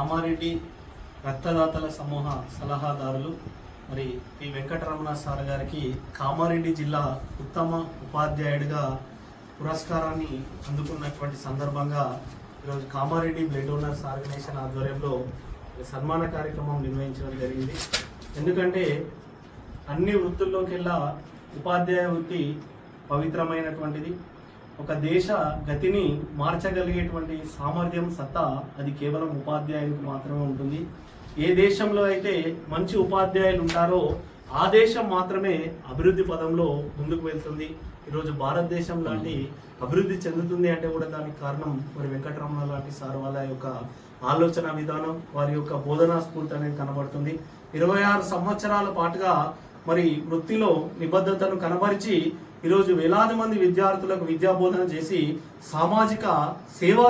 కామారెడ్డి రక్తదాతల సమూహ సలహాదారులు మరి పి. వెంకటరమణ సార్ గారికి కామారెడ్డి జిల్లా ఉత్తమ ఉపాధ్యాయుడిగా పురస్కారాన్ని అందుకున్నటువంటి సందర్భంగా ఈరోజు కామారెడ్డి బ్లడ్ డోనర్స్ ఆర్గనైజేషన్ ఆధ్వర్యంలో సన్మాన కార్యక్రమం నిర్వహించడం జరిగింది. ఎందుకంటే అన్ని వృత్తుల్లోకెల్లా ఉపాధ్యాయ వృత్తి పవిత్రమైనటువంటిది. ఒక దేశ గతిని మార్చగలిగేటువంటి సామర్థ్యం సత్తా అది కేవలం ఉపాధ్యాయునికి మాత్రమే ఉంటుంది. ఏ దేశంలో అయితే మంచి ఉపాధ్యాయులు ఉంటారో ఆ దేశం మాత్రమే అభివృద్ధి పదంలో ముందుకు వెళ్తుంది. ఈరోజు భారతదేశం లాంటి అభివృద్ధి చెందుతుంది అంటే కూడా దానికి కారణం మరి వెంకటరమణ లాంటి సార్ వాళ్ళ యొక్క ఆలోచన విధానం వారి యొక్క బోధనా స్ఫూర్తి అనేది కనబడుతుంది. ఇరవై ఆరు సంవత్సరాల పాటుగా మరి వృత్తిలో నిబద్ధతను కనబరిచి ఈరోజు వేలాది మంది విద్యార్థులకు విద్యా బోధన చేసి సామాజిక సేవా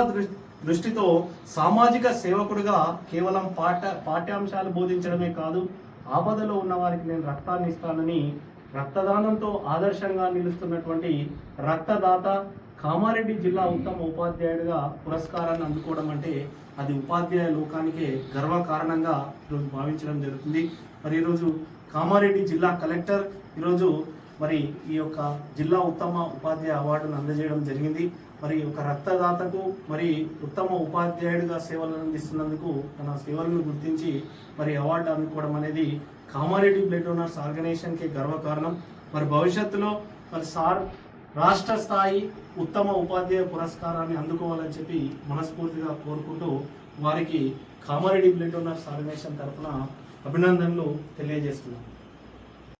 దృష్టితో సామాజిక సేవకుడిగా కేవలం పాఠ పాఠ్యాంశాలు బోధించడమే కాదు ఆపదలో ఉన్న వారికి నేను రక్తాన్ని ఇస్తానని రక్తదానంతో ఆదర్శంగా నిలుస్తున్నటువంటి రక్తదాత కామారెడ్డి జిల్లా ఉత్తమ ఉపాధ్యాయుడిగా పురస్కారాన్ని అందుకోవడం అంటే అది ఉపాధ్యాయ లోకానికే గర్వకారణంగా ఈరోజు భావించడం జరుగుతుంది. మరి ఈరోజు కామారెడ్డి జిల్లా కలెక్టర్ ఈరోజు మరి ఈ యొక్క జిల్లా ఉత్తమ ఉపాధ్యాయ అవార్డును అందజేయడం జరిగింది. మరి ఒక రక్తదాతకు మరి ఉత్తమ ఉపాధ్యాయుడిగా సేవలను అందిస్తున్నందుకు తన సేవలను గుర్తించి మరి అవార్డు అందుకోవడం అనేది కామారెడ్డి బ్లడ్ డోనర్స్ ఆర్గనైజేషన్కి గర్వకారణం. మరి భవిష్యత్తులో మరి సార్ రాష్ట్ర స్థాయి ఉత్తమ ఉపాధ్యాయ పురస్కారాన్ని అందుకోవాలని చెప్పి మనస్ఫూర్తిగా కోరుకుంటూ వారికి కామారెడ్డి బ్లడ్ డోనర్స్ ఆర్గనైజేషన్ తరఫున అభినందనలు తెలియజేస్తున్నాను